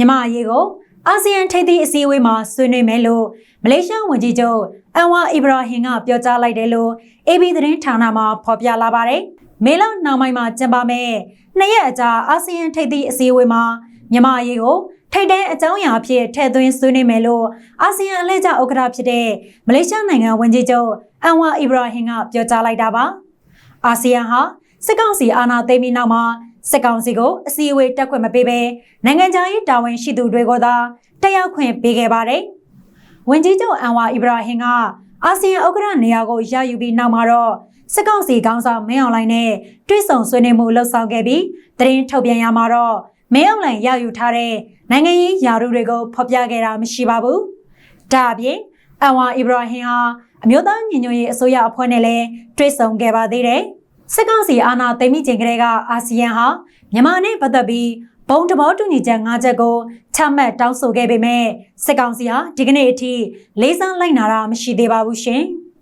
မြန်မာအရေးကိုအာဆီယံထိပ်သီးအစည်းအဝေးမှာဆွေးနွေးမယ်လို့မလေးရှားဝန်ကြီးချုပ်အန်ဝါအီဘရာဟင်ကပြောကြားလိုက်တယ်လို့ AB သတင်းဌာနမှဖော်ပြလာပါတယ်။မေလနောက်ပိုင်းမှာကျင်းပမယ့်နှစ်ရက်အကြာအာဆီယံထိပ်သီးအစည်းအဝေးမှာမြန်မာအရေးကိုထိပ်တန်းအကြောင်းအရာအဖြစ်ထည့်သွင်းဆွေးနွေးမယ်လို့အာဆီယံအလှည့်ကျဥက္ကဋ္ဌဖြစ်တဲ့မလေးရှားနိုင်ငံဝန်ကြီးချုပ်အန်ဝါအီဘရာဟင်ကပြောကြားလိုက်တာပါ။အာဆီယံဟာစစ်ကောင်စီအာဏာသိမ်းပြီးနောက်မှာ စစ်ကောင်စီကိုအစည်းအဝေးတက်ခွင့်မပေးဘဲနိုင်ငံခြားရေးတာဝန်ရှိသူတွေကိုသာတက်ရောက်ခွင့်ပေးခဲ့ပါတယ်။ဝန်ကြီးချုပ်အန်ဝါအီဘရာဟင်ကအာဆီယံဥက္ကဋ္ဌနေရာကိုရယူပြီးနောက်မှာတော့စစ်ကောင်စီခေါင်းဆောင်မင်းအောင်လှိုင်နဲ့တွဲဆုံဆွေးနွေးမှုလှုပ်ဆောင်ခဲ့ပြီးသတင်းထုတ်ပြန်ရမှာတော့မင်းအောင်လှိုင်ရယူထားတဲ့နိုင်ငံရေးယာရုတွေကိုဖော်ပြခဲ့တာမရှိပါဘူး။ဒါအပြင်အန်ဝါအီဘရာဟင်ဟာအမျိုးသားညီညွတ်ရေးအစိုးရအဖွဲ့နဲ့လည်းတွဲဆုံခဲ့ပါသေးတယ်။ စစ်ကောင်စီအာဏာသိမ်းပြီးချိန်ကလေးကအာဆီယံဟာမြန်မာနဲ့ပတ်သက်ပြီးဘုံတဘောတူညီချက်၅ချက်ကိုချမှတ်တောင်းဆိုခဲ့ပေမဲ့စစ်ကောင်စီဟာဒီကနေ့အထိလေးစားလိုက်နာတာမရှိသေးပါဘူးရှင်။